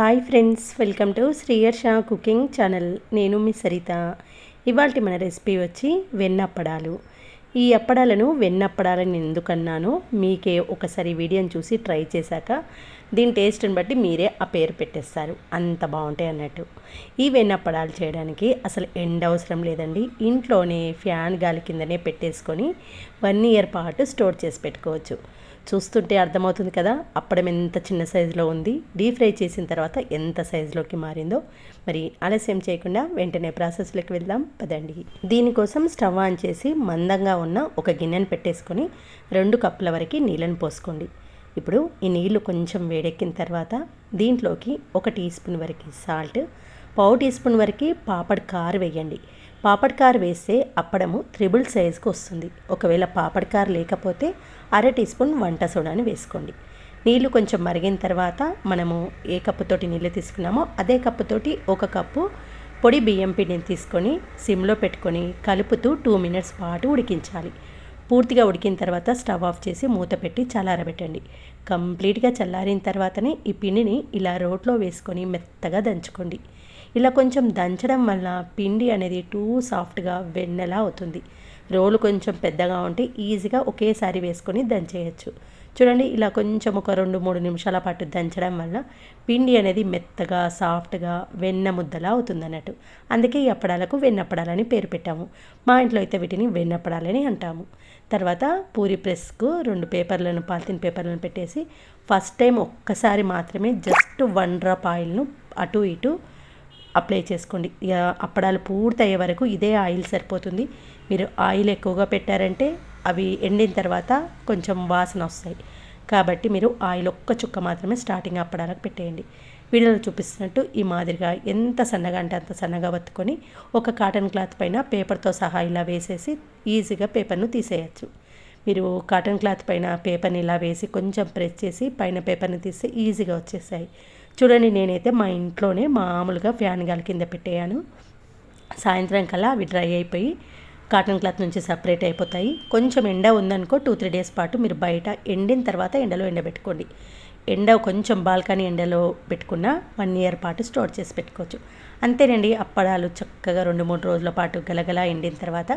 Hi friends welcome to Sriyarsha cooking channel. నేను మీ సరిత. ఇవాళ మన రెసిపీ వచ్చి వెన్నప్పడాలు. ఈ అప్పడాలను వెన్నప్పడాలని ఎందుకన్నానో మీకే ఒకసారి వీడియోని చూసి ట్రై చేశాక దీని టేస్ట్ని బట్టి మీరే ఆ పేరు పెట్టేస్తారు. అంత బాగుంటాయి అన్నట్టు. ఈ వెన్నప్పడాలు చేయడానికి అసలు ఎండ అవసరం లేదండి. ఇంట్లోనే ఫ్యాన్ గాలి కిందనే పెట్టేసుకొని వన్ ఇయర్ పాటు స్టోర్ చేసి పెట్టుకోవచ్చు. చూస్తుంటే అర్థమవుతుంది కదా అప్పడం ఎంత చిన్న సైజులో ఉంది డీప్ ఫ్రై చేసిన తర్వాత ఎంత సైజులోకి మారిందో. మరి ఆలస్యం చేయకుండా వెంటనే ప్రాసెస్లోకి వెళ్దాం పదండి. దీనికోసం స్టవ్ ఆన్ చేసి మందంగా ఉన్న ఒక గిన్నెను పెట్టేసుకొని రెండు కప్పుల వరకు నీళ్ళని పోసుకోండి. ఇప్పుడు ఈ నీళ్ళు కొంచెం వేడెక్కిన తర్వాత దీంట్లోకి ఒక టీ స్పూన్ వరకు సాల్ట్ పావు టీ స్పూన్ వరకు పాపడ్ కారు వేయండి. పాపడకారు వేస్తే అప్పడము త్రిబుల్ సైజ్కి వస్తుంది. ఒకవేళ పాపడకారు లేకపోతే అర టీ స్పూన్ వంట సోడాని వేసుకోండి. నీళ్ళు కొంచెం మరిగిన తర్వాత మనము ఏ కప్పుతోటి నీళ్ళు తీసుకున్నామో అదే కప్పుతోటి ఒక కప్పు పొడి బియ్యం పిండిని తీసుకొని సిమ్లో పెట్టుకొని కలుపుతూ టూ మినిట్స్ పాటు ఉడికించాలి. పూర్తిగా ఉడికిన తర్వాత స్టవ్ ఆఫ్ చేసి మూత పెట్టి చల్లారబెట్టండి. కంప్లీట్గా చల్లారిన తర్వాతనే ఈ పిండిని ఇలా రోట్లో వేసుకొని మెత్తగా దంచుకోండి. ఇలా కొంచెం దంచడం వల్ల పిండి అనేది టూ సాఫ్ట్గా వెన్నెలా అవుతుంది. రోలు కొంచెం పెద్దగా ఉంటే ఈజీగా ఒకేసారి వేసుకొని దంచేయచ్చు. చూడండి ఇలా కొంచెం ఒక రెండు మూడు నిమిషాల పాటు దంచడం వల్ల పిండి అనేది మెత్తగా సాఫ్ట్గా వెన్న ముద్దలా అవుతుంది అన్నట్టు అందుకే ఈ అప్పడాలకు వెన్నప్పడాలని పేరు పెట్టాము. మా ఇంట్లో అయితే వీటిని వెన్నప్పడాలని అంటాము. తర్వాత పూరి ప్రెస్కు రెండు పేపర్లను పాలిథిన్ పేపర్లను పెట్టేసి ఫస్ట్ టైం ఒక్కసారి మాత్రమే జస్ట్ వన్ డ్రాప్ ఆయిల్ను అటు ఇటు అప్లై చేసుకోండి. అప్పడాలు పూర్తయ్యే వరకు ఇదే ఆయిల్ సరిపోతుంది. మీరు ఆయిల్ ఎక్కువగా పెట్టారంటే అవి ఎండిన తర్వాత కొంచెం వాసన వస్తాయి. కాబట్టి మీరు ఆయిల్ ఒక్క చుక్క మాత్రమే స్టార్టింగ్ అప్పడానికి పెట్టేయండి. వీడియోలో చూపిస్తున్నట్టు ఈ మాదిరిగా ఎంత సన్నగా అంటే అంత సన్నగా వత్తుకొని ఒక కాటన్ క్లాత్ పైన పేపర్తో సహా ఇలా వేసేసి ఈజీగా పేపర్ను తీసేయచ్చు. మీరు కాటన్ క్లాత్ పైన పేపర్ని ఇలా వేసి కొంచెం ప్రెస్ చేసి పైన పేపర్ని తీస్తే ఈజీగా వచ్చేసాయి చూడండి నేనైతే మా ఇంట్లోనే మామూలుగా ఫ్యాన్ గాలి కింద పెట్టేయాను. సాయంత్రం కల్లా అవి డ్రై అయిపోయి కాటన్ క్లాత్ నుంచి సపరేట్ అయిపోతాయి. కొంచెం ఎండ ఉందనుకో టూ త్రీ డేస్ పాటు మీరు బయట ఎండిన తర్వాత ఎండలో ఎండబెట్టుకోండి. ఎండ కొంచెం బాల్కనీ ఎండలో పెట్టుకున్న వన్ ఇయర్ పాటు స్టోర్ చేసి పెట్టుకోవచ్చు. అంతేనండి అప్పడాలు చక్కగా రెండు మూడు రోజుల పాటు గలగలా ఎండిన తర్వాత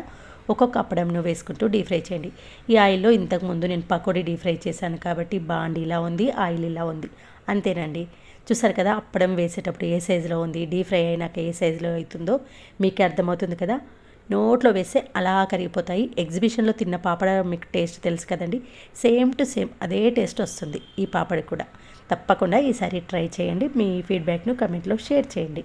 ఒక్కొక్క అప్పడంను వేసుకుంటూ డీప్ ఫ్రై చేయండి. ఈ ఆయిల్లో ఇంతకుముందు నేను పకోడీ డీప్ ఫ్రై చేశాను కాబట్టి బాండి ఇలా ఉంది ఆయిల్ ఇలా ఉంది. అంతేనండి. చూసారు కదా అప్పడం వేసేటప్పుడు ఏ సైజులో ఉంది డీప్ ఫ్రై అయినాక ఏ సైజులో అవుతుందో మీకు అర్థమవుతుంది కదా. నోట్లో వేస్తే అలా కరిగిపోతాయి. ఎగ్జిబిషన్లో తిన్న పాపడ మీకు టేస్ట్ తెలుసు కదండి. సేమ్ టు సేమ్ అదే టేస్ట్ వస్తుంది ఈ పాపడ కూడా. తప్పకుండా ఈసారి ట్రై చేయండి. మీ ఫీడ్బ్యాక్ను కమెంట్లో షేర్ చేయండి.